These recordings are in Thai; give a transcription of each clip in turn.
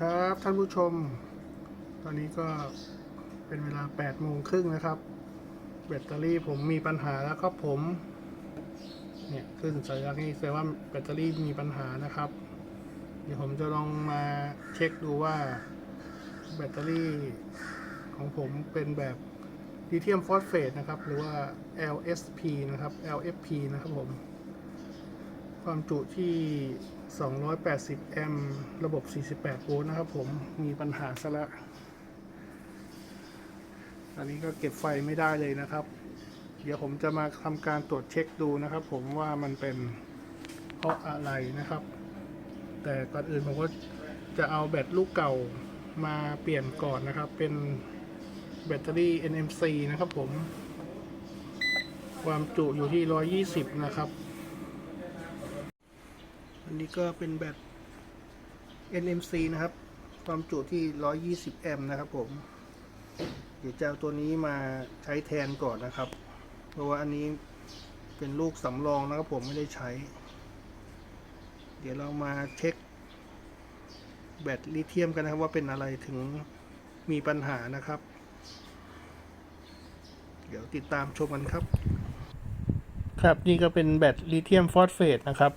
ครับท่านผู้ชม ตอนนี้ก็เป็นเวลา8โมงครึ่งนะครับ แบตเตอรี่ผมมีปัญหาแล้วครับผม เนี่ยขึ้นสัญลักษณ์นี้แสดงว่าแบตเตอรี่มีปัญหานะครับ เดี๋ยวผมจะลองมาเช็คดูว่า แบตเตอรี่ของผมเป็นแบบลิเธียมฟอสเฟตนะครับ หรือว่า LSP นะครับ LFP นะครับผม ความจุที่ 280 แอมป์ระบบ 48 โวลต์นะครับผมมีปัญหาซะล้วอันนี้ก็เก็บไฟไม่ได้เลยนะครับ เดี๋ยวผมจะมาทำการตรวจเช็คดูนะครับ ผมว่ามันเป็นเพราะอะไรนะครับ แต่ก่อนอื่นผมก็จะเอาแบตลูกเก่ามาเปลี่ยนก่อนนะครับ เป็นแบตเตอรี่ NMC นะครับผม ความจุอยู่ที่ 120 นะครับ อันนี้ก็เป็นแบต NMC นะครับ ความจุที่ 120 แอมป์นะครับผม เดี๋ยวจะเอาตัวนี้มาใช้แทนก่อนนะครับ เพราะว่าอันนี้เป็นลูกสำรองนะครับผมไม่ได้ใช้ เดี๋ยวเรามาเช็ค แบตลิเธียมกันนะครับว่าเป็นอะไรถึงมีปัญหานะครับ เดี๋ยวติดตามชมกันครับ ครับนี่ก็เป็นแบตลิเธียมฟอสเฟตนะครับ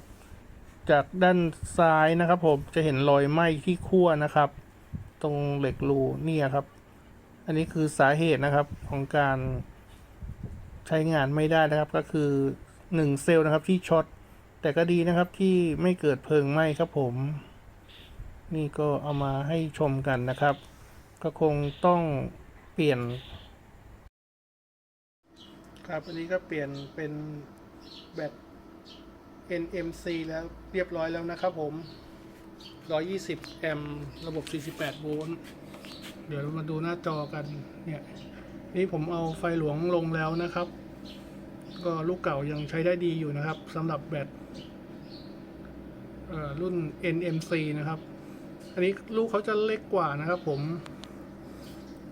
จากด้านซ้ายนะครับ ผมจะเห็นรอยไหม้ที่ขั้วนะครับ ตรงเหล็กรูเนี่ยครับ อันนี้คือสาเหตุนะครับของการใช้งานไม่ได้นะครับ ก็คือหนึ่งเซลล์นะครับที่ช็อตแต่ก็ดีนะครับที่ไม่เกิดเพลิงไหม้ครับผม นี่ก็เอามาให้ชมกันนะครับ ก็คงต้องเปลี่ยน ครับอันนี้ก็เปลี่ยนเป็นแบต NMC แล้วเรียบร้อยแล้วนะครับผม 120 แอมป์ระบบ 48 โวลต์ เดี๋ยวเรามาดูหน้าจอกัน เนี่ย นี่ผมเอาไฟหลวงลงแล้วนะครับ ก็ลูกเก่ายังใช้ได้ดีอยู่นะครับสำหรับแบตรุ่น NMC นะครับ อันนี้ลูกเขาจะเล็กกว่านะครับผม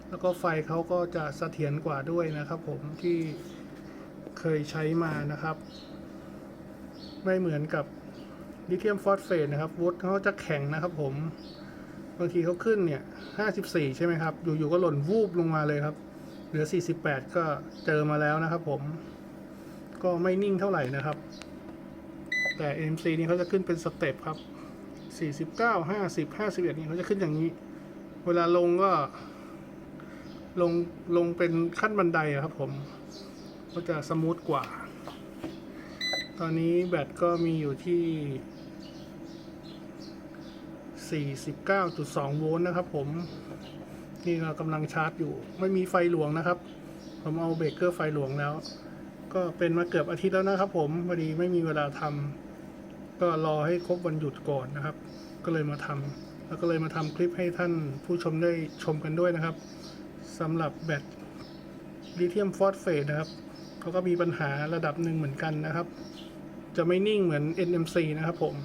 แล้วก็ไฟเขาก็จะเสถียรกว่าด้วยนะครับผมที่เคยใช้มานะครับ ไม่เหมือนกับลิเธียมฟอสเฟตนะครับวุฒเขาจะแข็งนะครับผมบางทีเขาขึ้นเนี่ย54ใช่ไหมครับ อยู่ๆก็หล่นวูบลงมาเลยครับ เหลือ48ก็เจอมาแล้วนะครับผมก็ไม่นิ่งเท่าไหร่นะครับ แต่ MC นี่เขาจะขึ้นเป็นสเต็ปครับ 49 50 51 นี่เขาจะขึ้นอย่างนี้ เวลาลงก็ ลงลงเป็นขั้นบันไดครับผม ก็จะสมูทกว่า ตอนนี้แบตก็มีอยู่ที่ 49.2 โวลต์นะครับผม นี่เรากำลังชาร์จอยู่ ไม่มีไฟหลวงนะครับ ผมเอาเบรกเกอร์ไฟหลวงแล้ว ก็เป็นมาเกือบอาทิตย์แล้วนะครับผมพอดีไม่มีเวลาทำก็รอให้ครบวันหยุดก่อนนะครับ ก็เลยมาทำแล้วก็เลยมาทำคลิปให้ท่านผู้ชมได้ชมกันด้วยนะครับสำหรับแบตลิเธียมฟอสเฟตนะครับเขาก็มีปัญหาระดับหนึ่งเหมือนกันนะครับ จะไม่นิ่งเหมือน NMC นะครับผม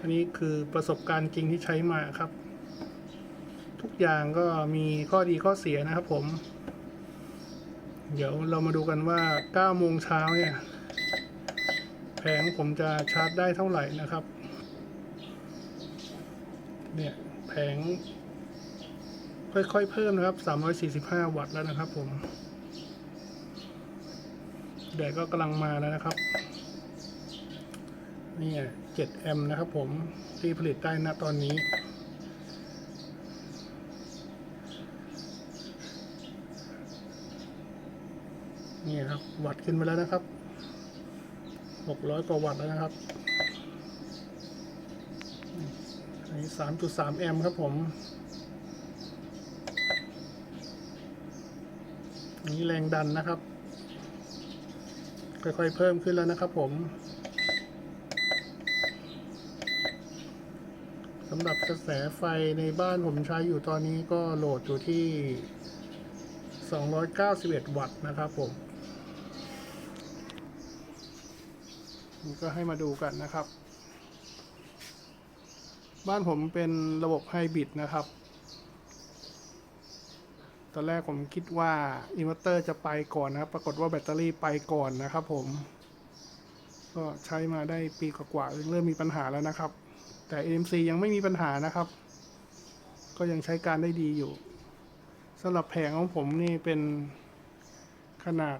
อันนี้คือประสบการณ์จริงที่ใช้มาครับ ทุกอย่างก็มีข้อดีข้อเสียนะครับผม เดี๋ยวเรามาดูกันว่า9โมงเช้าเนี่ย แผงผมจะชาร์จได้เท่าไหร่นะครับ เนี่ยแผงค่อยๆ เพิ่มนะครับ 345 วัตต์แล้วนะครับผม แดดก็กำลังมาแล้วนะครับ นี่7แอมป์นะครับผมที่ผลิตได้ณตอนนี้ นี่ครับ วัตต์ขึ้นไปแล้วนะครับ 600 กว่าวัตต์แล้วนะครับอันนี้ 3.3 แอมป์ครับผมนนี้แรงดันนะครับ ค่อยๆเพิ่มขึ้นแล้วนะครับผม สำหรับกระแสไฟในบ้านผมใช้อยู่ตอนนี้ก็โหลดอยู่ที่ 291 วัตต์นะครับผมนี่ก็ให้มาดูกันนะครับ บ้านผมเป็นระบบไฮบริดนะครับ ตอนแรกผมคิดว่าอินเวอร์เตอร์จะไปก่อนนะครับ ปรากฏว่าแบตเตอรี่ไปก่อนนะครับผม ก็ใช้มาได้ปีกว่าๆเริ่มมีปัญหาแล้วนะครับ แต่ NMC ยังไม่มีปัญหานะครับ ก็ยังใช้การได้ดีอยู่สำหรับแผงของผมนี่เป็นขนาด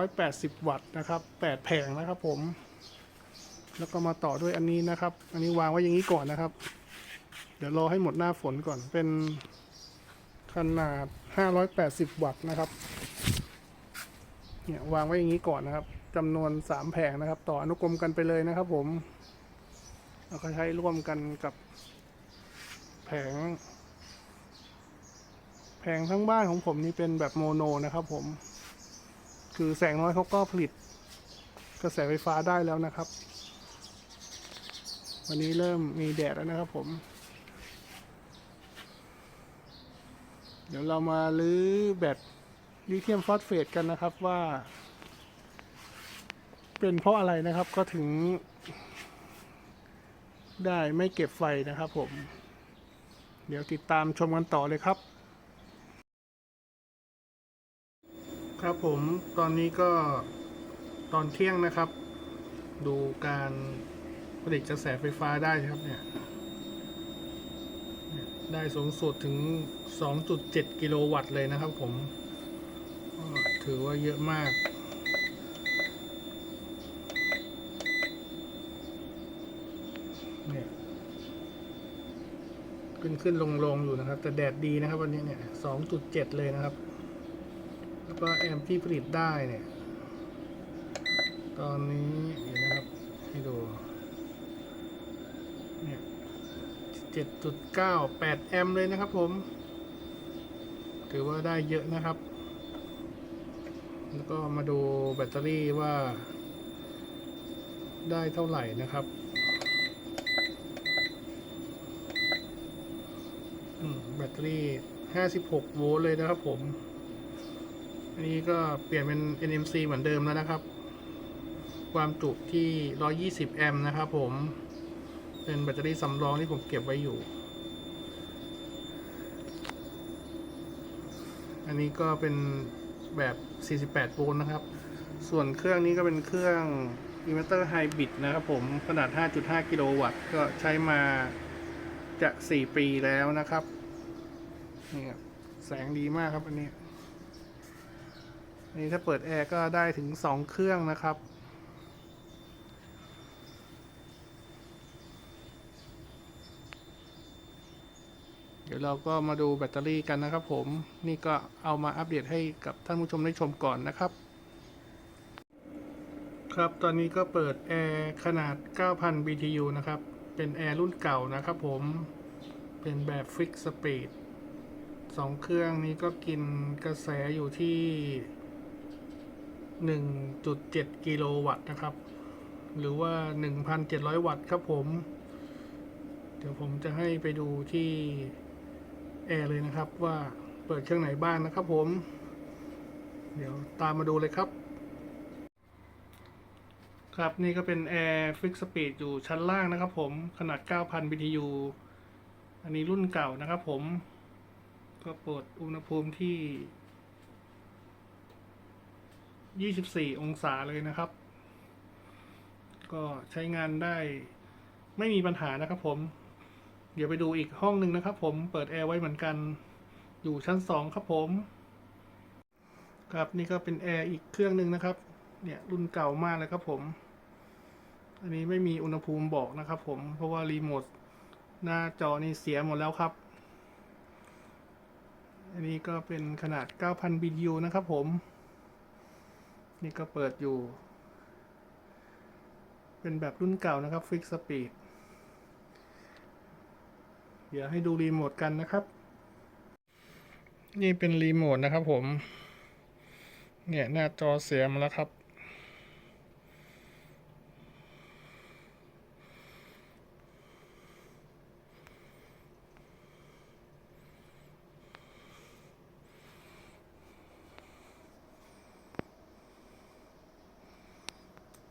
380 วัตต์นะครับ 8 แผงนะครับผม แล้วก็มาต่อด้วยอันนี้นะครับ อันนี้วางไว้อย่างนี้ก่อนนะครับ เดี๋ยวรอให้หมดหน้าฝนก่อน เป็นขนาด 580 วัตต์นะครับ เนี่ยวางไว้อย่างนี้ก่อนนะครับจำนวน 3 แผงนะครับ ต่ออนุกรมกันไปเลยนะครับผม แล้วก็ใช้ร่วมกันกับแผง แผงทั้งบ้านของผมนี่เป็นแบบโมโนนะครับผม คือแสงน้อยเขาก็ผลิต กระแสไฟฟ้าได้แล้วนะครับ วันนี้เริ่มมีแดดแล้วนะครับผม เดี๋ยวเรามาลื้อแบตลิเธียมฟอสเฟตกันนะครับว่า เป็นเพราะอะไรนะครับก็ถึง ได้ไม่เก็บไฟนะครับผม เดี๋ยวติดตามชมกันต่อเลยครับ ครับผมตอนนี้ก็ตอนเที่ยงนะครับ ดูการผลิตกระแสไฟฟ้าได้ครับเนี่ย ได้สูงสุดถึง 2.7 กิโลวัตต์เลยนะครับผม ถือว่าเยอะมาก เนี่ยขึ้นขึ้นลงลงอยู่นะครับ แต่แดดดีนะครับ วันนี้เนี่ย2.7เจ็ดเลยนะครับ แล้วก็แอมที่ผลิตได้เนี่ย ตอนนี้เดี๋ยวนะครับ ให้ดู เนี่ย7.98แปดแอมเลยนะครับผม ถือว่าได้เยอะนะครับ แล้วก็มาดูแบตเตอรี่ว่าได้เท่าไหร่นะครับ อืม แบตเตอรี่ 56 โวลต์เลยนะครับผม อันนี้ก็เปลี่ยนเป็น NMC เหมือนเดิมแล้วนะครับ ความจุที่ 120 แอมป์นะครับผม เป็นแบตเตอรี่สำรองที่ผมเก็บไว้อยู่ อันนี้ก็เป็นแบบ 48 โวลต์นะครับ ส่วนเครื่องนี้ก็เป็นเครื่อง inverter hybrid นะครับผม ขนาด 5.5 กิโลวัตต์ ก็ใช้มา จะ4ปีแล้วนะครับ นี่ครับ แสงดีมากครับอันนี้อันนี้ถ้าเปิดแอร์ก็ได้ถึง2เครื่องนะครับ เดี๋ยวเราก็มาดูแบตเตอรี่กันนะครับผม นี่ก็เอามาอัปเดตให้กับท่านผู้ชมได้ชมก่อนนะครับครับ ตอนนี้ก็เปิดแอร์ขนาด 9,000 BTU นะครับ เป็นแอร์รุ่นเก่านะครับผม เป็นแบบฟิกสปีดสองเครื่องนี้ก็กินกระแสอยู่ที่ 1.7 กิโลวัตต์นะครับ หรือว่า 1,700 วัตต์ครับผม เดี๋ยวผมจะให้ไปดูที่แอร์เลยนะครับว่าเปิดเครื่องไหนบ้างนะครับผม เดี๋ยวตามมาดูเลยครับ ครับนี่ก็เป็นแอร์ฟิกสปีดอยู่ชั้นล่างนะครับผมขนาด 9,000 BTU อันนี้รุ่นเก่านะครับผม ก็เปิดอุณหภูมิที่ 24 องศาเลยนะครับ ก็ใช้งานได้ไม่มีปัญหานะครับผม เดี๋ยวไปดูอีกห้องหนึ่งนะครับผมเปิดแอร์ไว้เหมือนกัน อยู่ชั้น 2 ครับผม ครับนี่ก็เป็นแอร์อีกเครื่องหนึ่งนะครับเนี่ยรุ่นเก่ามากเลยครับผม อันนี้ไม่มีอุณหภูมิบอกนะครับผม เพราะว่ารีโมทหน้าจอนี่เสียหมดแล้วครับ อันนี้ก็เป็นขนาด 9,000 BTU นะครับผม นี่ก็เปิดอยู่ เป็นแบบรุ่นเก่านะครับฟิกสปีด เดี๋ยวให้ดูรีโมทกันนะครับ นี่เป็นรีโมทนะครับผม เนี่ยหน้าจอเสียมาแล้วครับ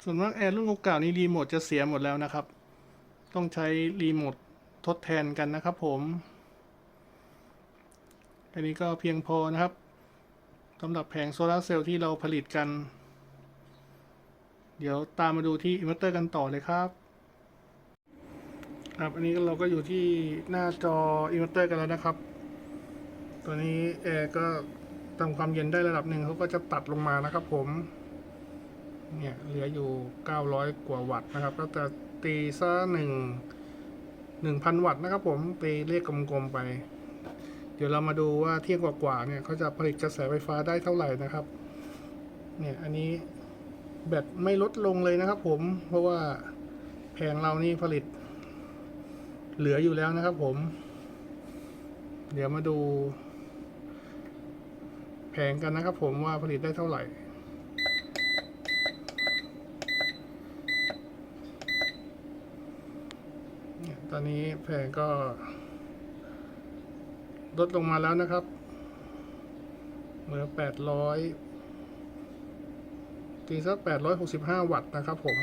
ส่วนมากแอร์รุ่นเก่าๆนี้รีโมทจะเสียหมดแล้วนะครับ ต้องใช้รีโมททดแทนกันนะครับผมอันนี้ก็เพียงพอนะครับสำหรับแผงโซลาร์เซลล์ที่เราผลิตกัน เดี๋ยวตามมาดูที่อินเวอร์เตอร์กันต่อเลยครับครับอันนี้เราก็อยู่ที่หน้าจออินเวอร์เตอร์กันแล้วนะครับ ตัวนี้แอร์ก็ทำความเย็นได้ระดับหนึ่งเขาก็จะตัดลงมานะครับผม เนี่ยเหลืออยู่ 900 กว่าวัตต์นะครับ ก็จะตีซะหนึ่งหนึ่งพันวัตต์นะครับผมตีเลขกลมๆไป เดี๋ยวเรามาดูว่าเที่ยงกว่าๆเนี่ยเขาจะผลิตกระแสไฟฟ้าได้เท่าไหร่นะครับ เนี่ยอันนี้แบตไม่ลดลงเลยนะครับผมเพราะว่าแผงเรานี่ผลิต เหลืออยู่แล้วนะครับผม เดี๋ยวมาดู แผงกันนะครับผมว่าผลิตได้เท่าไหร่ เนี่ยต อนนี้แผงก็ ลดลงมาแล้วนะครับ เหลือแปดร้อยตีสักแปดร้อยหกสิบห้าวัตต์นะครับผม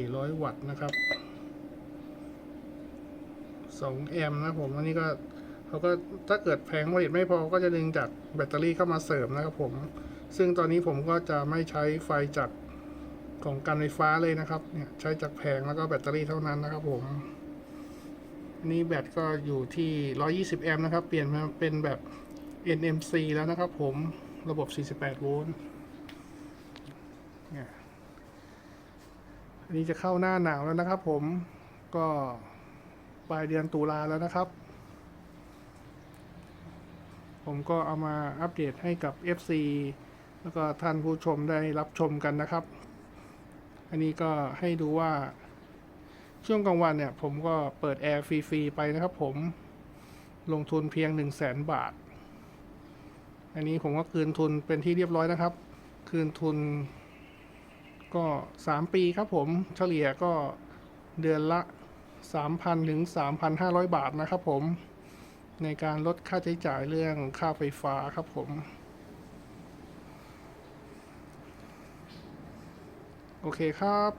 400 วัตต์นะครับ 2 แอมป์นะผม อันนี้ก็ เขาก็ถ้าเกิดแผงผลิตไม่พอก็จะดึงจากแบตเตอรี่เข้ามาเสริมนะครับผม ซึ่งตอนนี้ผมก็จะไม่ใช้ไฟจากของการไฟฟ้าเลยนะครับเนี่ยใช้จากแผงแล้วก็แบตเตอรี่เท่านั้นนะครับผมนนี้แบตก็อยู่ที่ 120 แอมป์นะครับ เปลี่ยนมาเป็นแบบ NMC แล้วนะครับผมระบบ 48 โวลต์เนี่ยอันนี้จะเข้าหน้าหนาวแล้วนะครับผมก็ปลายเดือนตุลาแล้วนะครับ ผมก็เอามาอัปเดตให้กับ FC แล้วก็ท่านผู้ชมได้รับชมกันนะครับ อันนี้ก็ให้ดูว่าช่วงกลางวันเนี่ย ผมก็เปิดแอร์ฟรีๆไปนะครับผมลงทุนเพียง 1 0 0 0 0แสนบาท อันนี้ผมก็คืนทุนเป็นที่เรียบร้อยนะครับ คืนทุนก็สามปีครับผมเฉลี่ยก็เดือนละ 3,000 ถึง 3,500 บาทนะครับผม ในการลดค่าใช้จ่ายเรื่องค่าไฟฟ้าครับผม โอเคครับ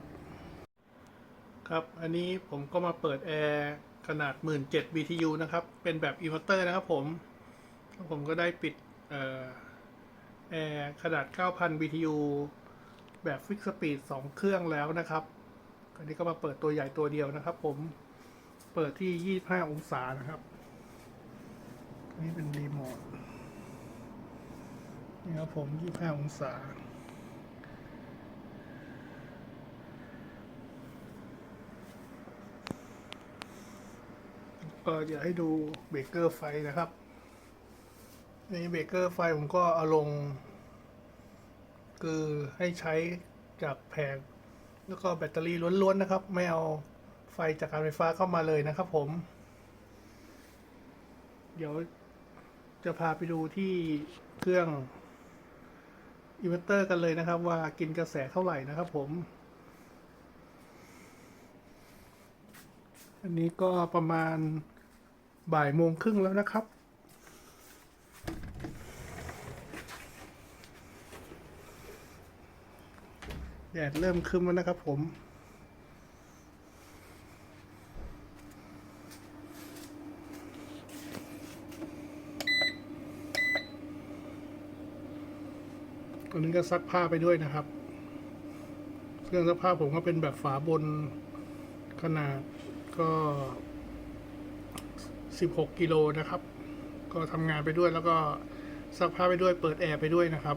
ครับ อันนี้ผมก็มาเปิดแอร์ขนาด 17 BTU นะครับ เป็นแบบอินเวอร์เตอร์นะครับผม ผมก็ได้ปิดออแอร์ขนาด 9,000 BTU แบบฟิกสปีดสองเครื่องแล้วนะครับ อันนี้ก็มาเปิดตัวใหญ่ตัวเดียวนะครับผม เปิดที่ 25 องศานะครับ นนี้เป็นรีโมทนี่ครับผม 25 องศา ก็อยากให้ดูเบรกเกอร์ไฟนะครับ นี่เบรกเกอร์ไฟผมก็เอาลง คือให้ใช้จากแผงแล้วก็แบตเตอรี่ล้วนๆนะครับ ไม่เอาไฟจากการไฟฟ้าเข้ามาเลยนะครับผม เดี๋ยว จะพาไปดูที่เครื่องอินเวอร์เตอร์กันเลยนะครับ ว่ากินกระแสเท่าไหร่นะครับผม อันนี้ก็ประมาณบ่ายโมงครึ่งแล้วนะครับ แดดเริ่มขึ้นแล้วนะครับผม ตัวนี้ก็ซักผ้าไปด้วยนะครับเครื่องซักผ้าผมก็เป็นแบบฝาบนขนาดก็16กิโลนะครับ ก็ทำงานไปด้วยแล้วก็ซักผ้าไปด้วย เปิดแอร์ไปด้วยนะครับ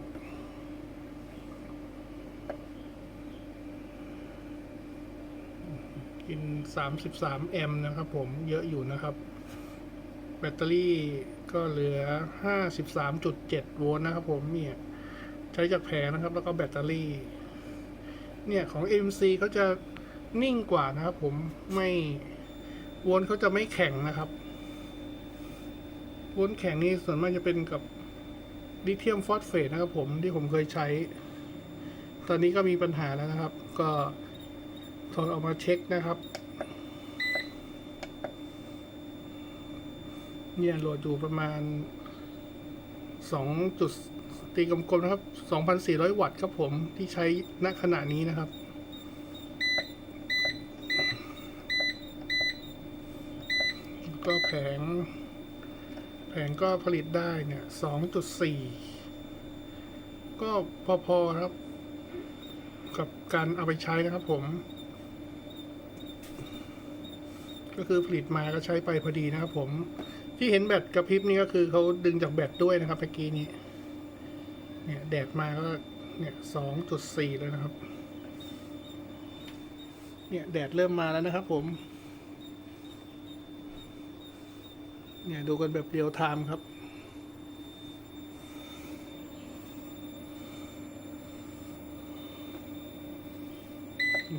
กิน 33 แอมป์นะครับผมเยอะอยู่นะครับ แบตเตอรี่ก็เหลือ 53.7 โวลต์นะครับผมเนี่ย ช้จากแผงนะครับ แล้วก็แบตเตอรี่ เนี่ยของ MC เขาจะนิ่งกว่านะครับ ผมไม่วลต์เขาจะไม่แข็งนะครับวลต์แข็งนี่ส่วนมากจะเป็นกับลิเธียมฟอสเฟตนะครับ ผมที่ผมเคยใช้ ตอนนี้ก็มีปัญหาแล้วนะครับ ก็ถอดออกมาเช็คนะครับเนี่ยโหลดอยู่ประมาณ2จุด ตีกลมๆนะครับ 2,400 วัตต์ครับผมที่ใช้ณขณะนี้นะครับก็แผง แผงก็ผลิตได้เนี่ยสองจุดสี่ก็พอๆครับ กับการเอาไปใช้นะครับผม ก็คือผลิตมาก็ใช้ไปพอดีนะครับผมที่เห็นแบตกระพริบนี่ก็คือเขาดึงจากแบตด้วยนะครับเมื่อกี้นี้ เนี่ยแดดมาก็เนี่ยสองจุดสี่แล้วนะครับ เนี่ยแดดเริ่มมาแล้วนะครับผม เนี่ยดูกันแบบเรียลไทม์ครับ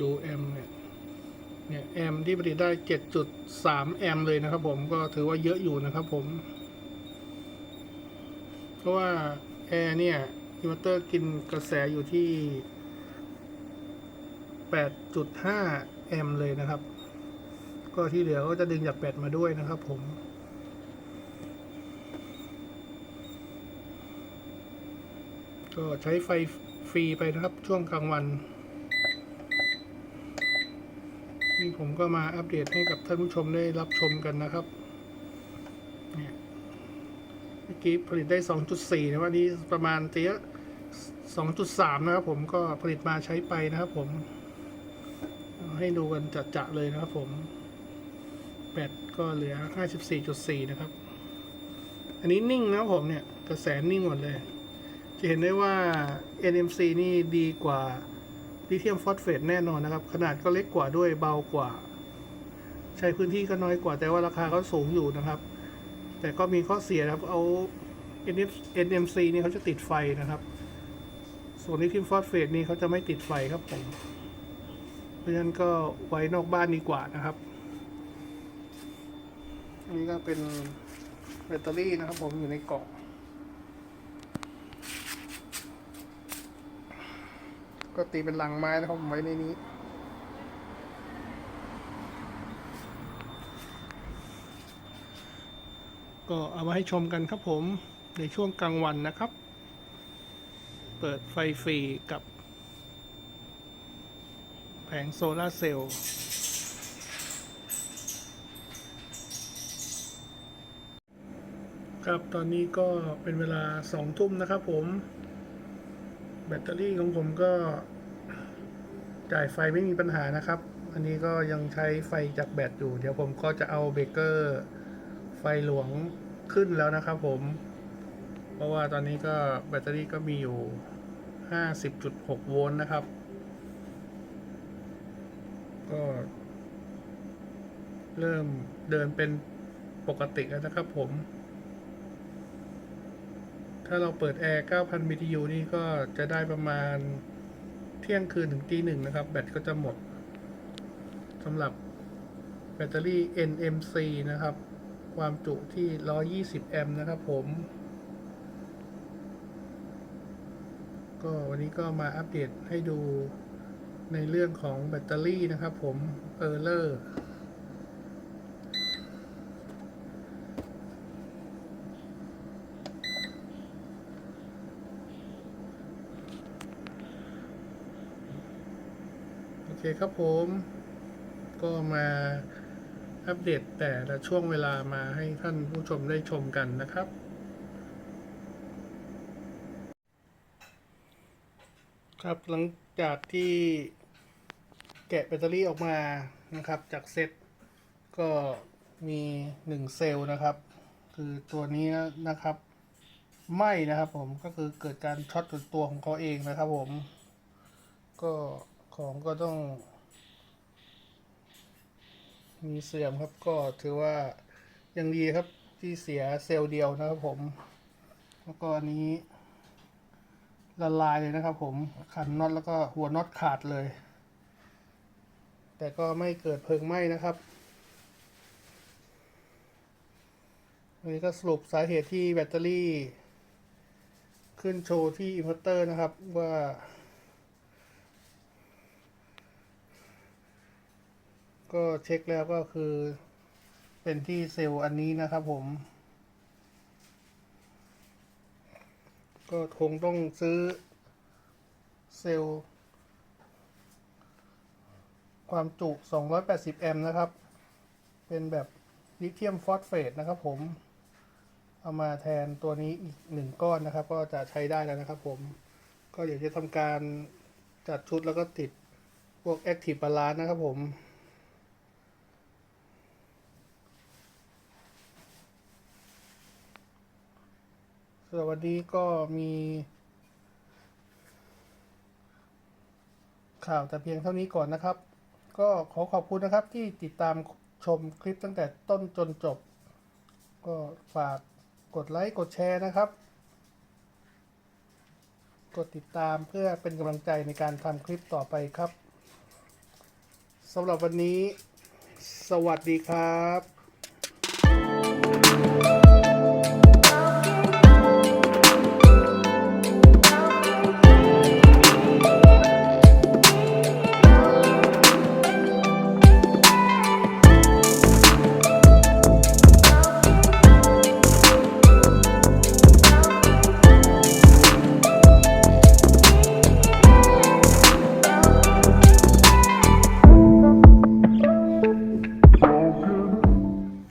ดูแอมเนี่ย เนี่ยแอมที่ผลิตได้7.3แอมเลยนะครับผมก็ถือว่าเยอะอยู่นะครับผม เพราะว่าแอร์เนี่ย อินเวอร์เตอร์กินกระแสอยู่ที่ 8.5 แอมป์เลยนะครับ ก็ที่เหลือก็จะดึงจากแบตมาด้วยนะครับผมก็ใช้ไฟฟรีไปนะครับช่วงกลางวัน นี่ผมก็มาอัปเดตให้กับท่านผู้ชมได้รับชมกันนะครับ เนี่ยเมื่อ กี้ผลิตได้ 2.4 นะวันนี้ประมาณเตี้ย2.3 นะครับผมก็ผลิตมาใช้ไปนะครับผม ให้ดูกันจัดๆเลยนะครับผมแบตก็เหลือ 54.4 นะครับ อันนี้นิ่งนะครับผมเนี่ย กระแสนิ่งหมดเลย จะเห็นได้ว่า NMC นี่ดีกว่าลิเธียมฟอสเฟตแน่นอนนะครับ ขนาดก็เล็กกว่าด้วยเบากว่า ใช้พื้นที่ก็น้อยกว่าแต่ว่าราคาก็สูงอยู่นะครับ แต่ก็มีข้อเสียนะครับเอา NMC นี่เขาจะติดไฟนะครับ ส่วนลิเธียมฟอสเฟตนี่เขาจะไม่ติดไฟครับผม เพราะฉะนั้นก็ไว้นอกบ้านดีกว่านะครับ อันนี้ก็เป็นแบตเตอรี่นะครับผมอยู่ในกล่อง ก็ตีเป็นลังไม้นะครับผมไว้ในนี้ ก็เอามาให้ชมกันครับผมในช่วงกลางวันนะครับ เปิดไฟฟรีกับ แผงโซลาร์เซลล์ครับตอนนี้ก็เป็นเวลาสองทุ่มนะครับผม แบตเตอรี่ของผมก็จ่ายไฟไม่มีปัญหานะครับ อันนี้ก็ยังใช้ไฟจากแบตอยู่ เดี๋ยวผมก็จะเอาเบรกเกอร์ ไฟหลวงขึ้นแล้วนะครับผม เพราะว่าตอนนี้ก็แบตเตอรี่ก็มีอยู่ 50.6 โวลต์นะครับ ก็ เริ่มเดินเป็นปกติแล้วนะครับผม ถ้าเราเปิดแอร์ 9,000 BTU นี่ก็จะได้ประมาณเที่ยงคืนถึงตีหนึ่งนะครับ แบตก็จะหมดสำหรับแบตเตอรี่ NMC นะครับ ความจุที่ 120 แอมป์นะครับผม ก็วันนี้ก็มาอัปเดตให้ดูในเรื่องของแบตเตอรี่นะครับผมเออร์เลอร์โอเคครับผม ก็มา อัปเดตแต่ละช่วงเวลามาให้ท่านผู้ชมได้ชมกันนะครับ ครับหลังจากที่แกะแบตเตอรี่ออกมานะครับจากเซ็ตก็มีหนึ่งเซลล์นะครับ คือตัวนี้นะครับไหมนะครับผมก็คือเกิดการช็อตตัวของเขาเองนะครับผม ก็ของก็ต้อง มีเสื่อมครับก็ถือว่ายังดีครับที่เสียเซลล์เดียวนะครับผม แล้วก็อันนี้ ละลายเลยนะครับผมขันน็อตแล้วก็หัวน็อตขาดเลย แต่ก็ไม่เกิดเพลิงไหม้นะครับอันนี้ก็สรุปสาเหตุที่แบตเตอรี่ ขึ้นโชว์ที่อินเวอร์เตอร์นะครับว่า ก็เช็คแล้วก็คือเป็นที่เซลล์อันนี้นะครับผม ก็คงต้องซื้อเซลล์ความจุ 280 แอมป์นะครับ เป็นแบบลิเธียมฟอสเฟตนะครับผม เอามาแทนตัวนี้อีกหนึ่งก้อนนะครับ ก็จะใช้ได้แล้วนะครับผม ก็เดี๋ยวจะทำการจัดชุดแล้วก็ติดพวก Active Balance นะครับผม สำหรับวันนี้ก็มี ข่าวแต่เพียงเท่านี้ก่อนนะครับ ก็ขอขอบคุณนะครับที่ติดตามชมคลิปตั้งแต่ต้นจนจบ ก็ฝากกดไลค์กดแชร์นะครับ กดติดตามเพื่อเป็นกำลังใจในการทำคลิปต่อไปครับสำหรับวันนี้ สวัสดีครับ